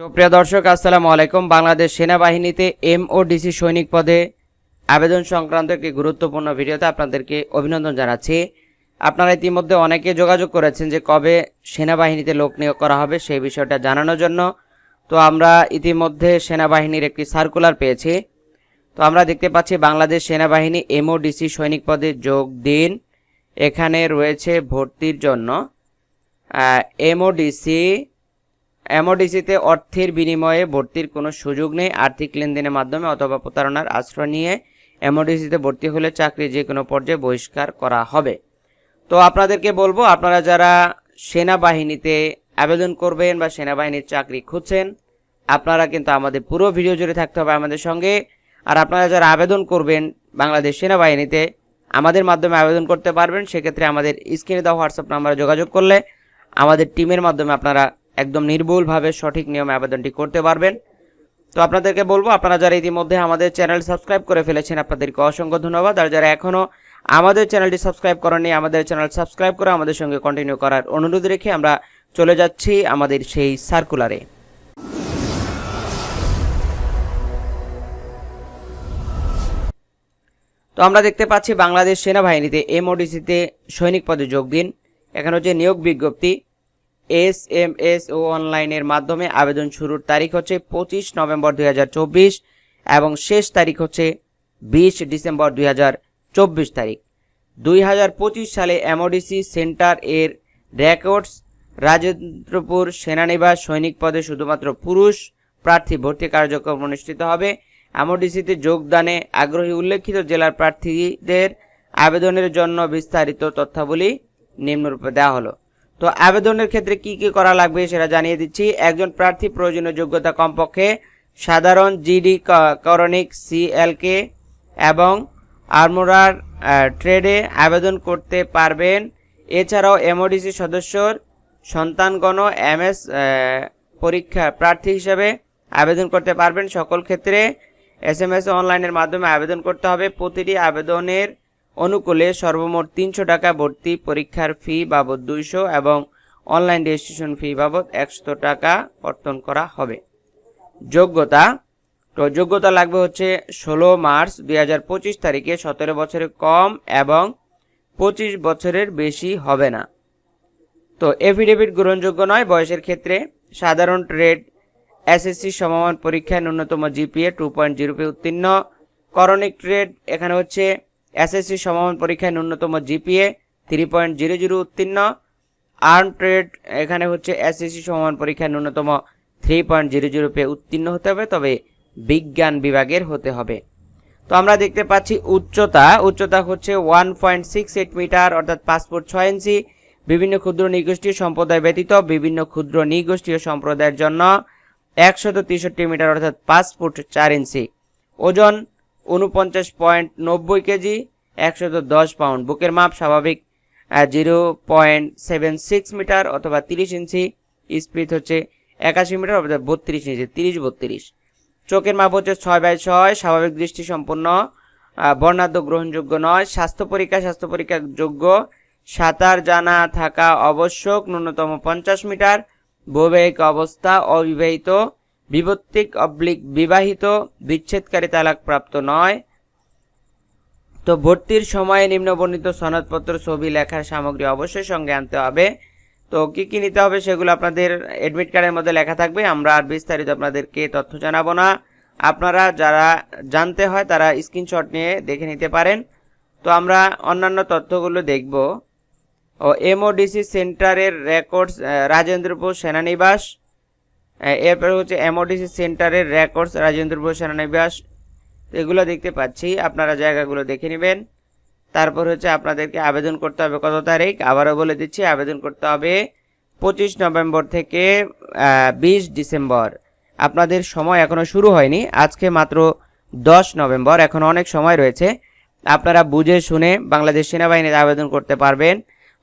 সুপ্রিয় দর্শক, আসসালামু আলাইকুম। বাংলাদেশ সেনাবাহিনীতে এমওডিসি সৈনিক পদে আবেদন সংক্রান্ত একটি গুরুত্বপূর্ণ ভিডিওতে আপনাদেরকে অভিনন্দন জানাচ্ছি। আপনারা ইতিমধ্যে অনেকে যোগাযোগ করেছেন যে কবে সেনাবাহিনীতে লোক নিয়োগ করা হবে, সেই বিষয়টা জানানোর জন্য। তো আমরা ইতিমধ্যে সেনাবাহিনীর একটি সার্কুলার পেয়েছি। তো আমরা দেখতে পাচ্ছি বাংলাদেশ সেনাবাহিনী এমওডিসি সৈনিক পদে যোগ দিন। এখানে রয়েছে ভর্তির জন্য এমওডিসি এমওডিসিতে অর্থের বিনিময়ে ভর্তির কোনো সুযোগ নেই আর্থিক লেনদেনের মাধ্যমে অথবা প্রতারণার আশ্রয় নিয়ে এমওডিসিতে ভর্তি হলে চাকরি যে কোনো পর্যায়ে বহিষ্কার করা হবে। তো আপনাদেরকে বলব, আপনারা যারা সেনাবাহিনীতে আবেদন করবেন বা সেনাবাহিনীর চাকরি খুঁজছেন, আপনারা কিন্তু আমাদের পুরো ভিডিও জুড়ে থাকতে হবে আমাদের সঙ্গে। আর আপনারা যারা আবেদন করবেন বাংলাদেশ সেনাবাহিনীতে, আমাদের মাধ্যমে আবেদন করতে পারবেন, সেক্ষেত্রে আমাদের স্ক্রিনে দেওয়া হোয়াটসঅ্যাপ নাম্বারে যোগাযোগ করলে আমাদের টিমের মাধ্যমে আপনারা একদম নির্ভুলভাবে সঠিক নিয়মে আবেদনটি করতে পারবেন। তো আপনাদেরকে বলব, আপনারা যারা ইতিমধ্যে আমাদের চ্যানেল সাবস্ক্রাইব করে ফেলেছেন, আপনাদেরকে অসংখ্য ধন্যবাদ। আর যারা এখনও আমাদের চ্যানেলটি সাবস্ক্রাইব করেননি, আমাদের চ্যানেল সাবস্ক্রাইব করে আমাদের সঙ্গে কন্টিনিউ করার অনুরোধ রেখে আমরা চলে যাচ্ছি আমাদের সেই সার্কুলারে তো আমরা দেখতে পাচ্ছি বাংলাদেশ সেনাবাহিনীতে এমওডিসিতে সৈনিক পদে যোগ দিন। এখানে হচ্ছে নিয়োগ বিজ্ঞপ্তি। এস এম এস ও অনলাইনের মাধ্যমে আবেদন শুরুর তারিখ হচ্ছে পঁচিশ নভেম্বর দুই হাজার চব্বিশ এবং শেষ তারিখ হচ্ছে বিশ ডিসেম্বর দু হাজার চব্বিশ তারিখ। দুই হাজার পঁচিশ সালে এমওডিসি সেন্টার এর রেকর্ডস রাজেন্দ্রপুর সেনানিবাস সৈনিক পদে শুধুমাত্র পুরুষ প্রার্থী ভর্তি কার্যক্রম অনুষ্ঠিত হবে। এমওডিসিতে যোগদানে আগ্রহী উল্লেখিত জেলার প্রার্থীদের আবেদনের জন্য বিস্তারিত তথ্যাবলী নিম্নরূপে দেওয়া হলো। তো আবেদনের ক্ষেত্রে কি কি করা লাগবে সেটা জানিয়ে দিচ্ছি। একজন প্রার্থী প্রয়োজনীয় যোগ্যতা কমপক্ষে সাধারণ জিডি করণিক, সিএলকে এবং আর্মোরার ট্রেডে আবেদন করতে পারবেন। এছাড়াও এমওডিসি সদস্যর সন্তানগণ এমএস পরীক্ষা প্রার্থী হিসেবে আবেদন করতে পারবেন। সকল ক্ষেত্রে এস এম এস অনলাইনের মাধ্যমে আবেদন করতে হবে। প্রতিটি আবেদনের অনুকূলে সর্বমোট তিনশো টাকা ভর্তি পরীক্ষার ফি বাবদ দুইশো এবং অনলাইন রেজিস্ট্রেশন ফি বাবদ একশো টাকা কর্তন করা হবে। যোগ্যতা। তো যোগ্যতা লাগবে হচ্ছে ষোলো মার্চ দু হাজার পঁচিশ তারিখে সতেরো বছরের কম এবং পঁচিশ বছরের বেশি হবে না। তো এফিডেভিট গ্রহণযোগ্য নয়, বয়সের ক্ষেত্রে। সাধারণ ট্রেড এসএসসি সমমান পরীক্ষায় ন্যূনতম জিপিএ টু পয়েন্ট জিরোপি উত্তীর্ণ। করণিক ট্রেড এখানে হচ্ছে এসএসসি সমমান পরীক্ষায় ন্যূনতম GPA three point zero zero উত্তীর্ণ। আর্ম ট্রেড এখানে হচ্ছে এসএসসি সমমান পরীক্ষায় ন্যূনতম থ্রি পয়েন্ট জিরো জিরো পে উত্তীর্ণ হতে হবে, তবে বিজ্ঞান বিভাগের হতে হবে। তো আমরা দেখতে পাচ্ছি উচ্চতা উচ্চতা হচ্ছে one point six eight metre, অর্থাৎ পাসপোর্ট ছয় ইঞ্চি। বিভিন্ন ক্ষুদ্র নিগোষ্ঠীয় সম্প্রদায় ব্যতীত বিভিন্ন ক্ষুদ্র নিগোষ্ঠীয় সম্প্রদায়ের জন্য একশত তেষট্টি মিটার, অর্থাৎ ফুট চার ইঞ্চি। ওজন উনপঞ্চাশ পয়েন্ট নব্বই কেজি, একশত দশ পাউন্ড। বুকের মাপ স্বাভাবিক zero point seven six metre অথবা তিরিশ ইঞ্চি। স্পিড হচ্ছে একাশি মিটার, অর্থাৎ বত্রিশ ইঞ্চি, তিরিশ বত্রিশ। চোখের মাপ হচ্ছে ছয় বাই ছয়, স্বাভাবিক দৃষ্টি সম্পন্ন বর্ণাঢ্য গ্রহণযোগ্য নয়, স্বাস্থ্য পরীক্ষা স্বাস্থ্য পরীক্ষা যোগ্য। সাঁতার জানা থাকা আবশ্যক, ন্যূনতম পঞ্চাশ মিটার। বৈবাহিক অবস্থা অবিবাহিত। বিভক্তিক অবলিক বিবাহিত বিচ্ছেদকারী তালাকপ্রাপ্ত নয়। তো ভর্তির সময়ে নিম্নবর্ণিত সনদপত্র, ছবি, লেখার সামগ্রী অবশ্যই সঙ্গে আনতে হবে। তো কি কি নিতে হবে সেগুলো আপনাদের অ্যাডমিট কার্ডের মধ্যে লেখা থাকবে। আমরা আর বিস্তারিত আপনাদেরকে তথ্য জানাব না। আপনারা যারা জানতে হয় তারা স্ক্রিনশট নিয়ে দেখে নিতে পারেন। তো আমরা অন্যান্য তথ্যগুলো দেখব। ও এমওডিসি সেন্টারের রেকর্ডস রাজেন্দ্রপুর সেনানিবাস। এরপর হচ্ছে এমওডিসি সেন্টারের রেকর্ডস রাজেন্দ্র রাজেন্দ্রপুর, সেনানিবাস, এগুলো দেখতে পাচ্ছি। আপনারা জায়গাগুলো দেখে নেবেন। তারপর হচ্ছে আপনাদেরকে আবেদন করতে হবে কত তারিখ? আবারও বলে দিচ্ছি, আবেদন করতে হবে পঁচিশ নভেম্বর থেকে বিশ ডিসেম্বর। আপনাদের সময় এখনও শুরু হয়নি। আজকে মাত্র দশ নভেম্বর, এখন অনেক সময় রয়েছে। আপনারা বুঝে শুনে বাংলাদেশ সেনাবাহিনীতে আবেদন করতে পারবেন।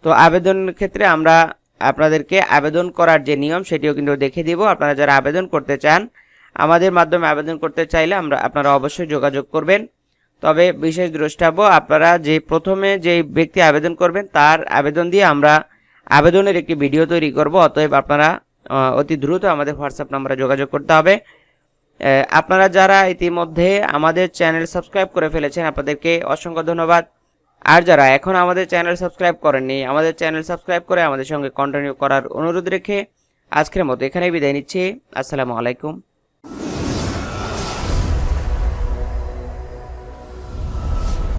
তো আবেদনের ক্ষেত্রে আমরা আপনাদেরকে আবেদন করার যে নিয়ম, সেটিও কিন্তু দেখে দিব। আপনারা যারা আবেদন করতে চান, আমাদের মাধ্যমে আবেদন করতে চাইলে আমরা, আপনারা অবশ্যই যোগাযোগ করবেন। তবে বিশেষ দ্রষ্টাব্য, আপনারা যে প্রথমে যে ব্যক্তি আবেদন করবেন, তার আবেদন দিয়ে আমরা আবেদনের একটি ভিডিও তৈরি করব। অতএব আপনারা অতি দ্রুত আমাদের হোয়াটসঅ্যাপ নম্বরে যোগাযোগ করতে হবে। আপনারা যারা ইতিমধ্যে আমাদের চ্যানেল সাবস্ক্রাইব করে ফেলেছেন, আপনাদেরকে অসংখ্য ধন্যবাদ। আর যারা এখন আমাদের চ্যানেল সাবস্ক্রাইব করেননি, আমাদের চ্যানেল সাবস্ক্রাইব করে আমাদের সঙ্গে কন্টিনিউ করার অনুরোধ রেখে আজকের মতো এখানেই বিদায় নিচ্ছি। আসসালামু আলাইকুম।